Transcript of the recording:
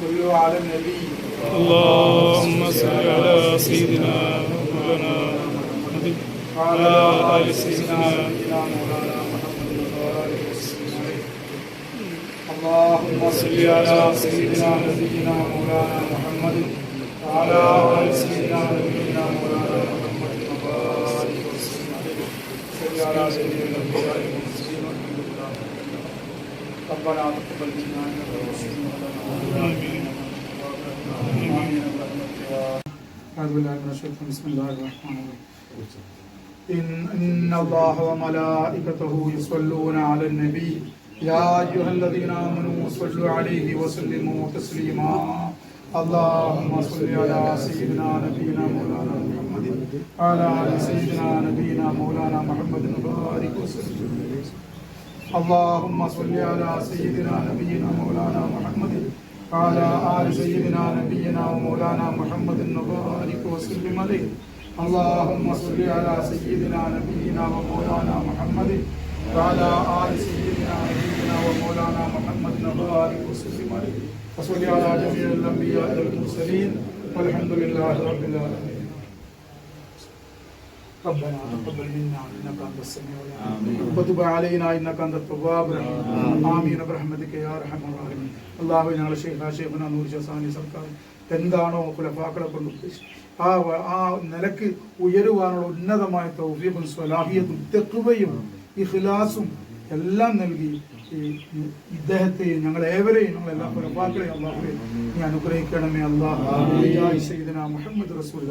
صلوا على النبي. اللهم صل على سيدنا مولانا محمد. وعلى آل سيدنا. مولانا محمد اللهم صل على سيدنا نبينا مولانا محمد وعلى آل سيدنا نبينا مولانا محمد وبارك وسلم عليه صل على سيدنا نبينا محمد. ربنا تقبل منا أعوذ بالله من الشيطان. بسم الله الرحمن الرحيم. إن الله وملائكته يصلون على النبي. يا أيها الذين آمنوا صلوا عليه وسلموا تسليما. اللهم صل على سيدنا نبينا مولانا محمد. وعلى آل سيدنا نبينا مولانا محمد. وبارك وسلم. اللهم صل على سيدنا نبينا مولانا محمد وعلى آل سيدنا نبينا ومولانا محمد وبارك وسلم عليه. اللهم صل على سيدنا نبينا ومولانا محمد وعلى آل سيدنا نبينا ومولانا محمد وبارك وسلم عليه. وصل على جميع الأنبياء والمرسلين والحمد لله رب العالمين. ربنا تقبل منا انك انت السميع العليم وتب علينا انك انت التواب الرحيم امين برحمتك يا ارحم الراحمين അള്ളാഹു ഞങ്ങളെ ഷെയ്ഖ ഷെയ്ഖുന നൂർ ഷസാനി സർക്കാർ എന്താണോ ഖുലഫാക്കളെ കൊണ്ട് ഉദ്ദേശിച്ചത് ആ വ- ആ നിലക്ക് ഉയരുവാനുള്ള ഉന്നതമായ തൗഫീഖും സ്വലാഹിയത്തും തെക്കുവയും ഇഖ്ലാസും എല്ലാം നൽകി ഈ ഇദ്ദേഹത്തെ ഞങ്ങൾ ഏവരെയും ഞങ്ങൾ എല്ലാ ഖുലഫാക്കളെയും അള്ളാഹുവെ നീ അനുഗ്രഹിക്കണമേ അള്ളാഹു മുഹമ്മദ് റസൂൽ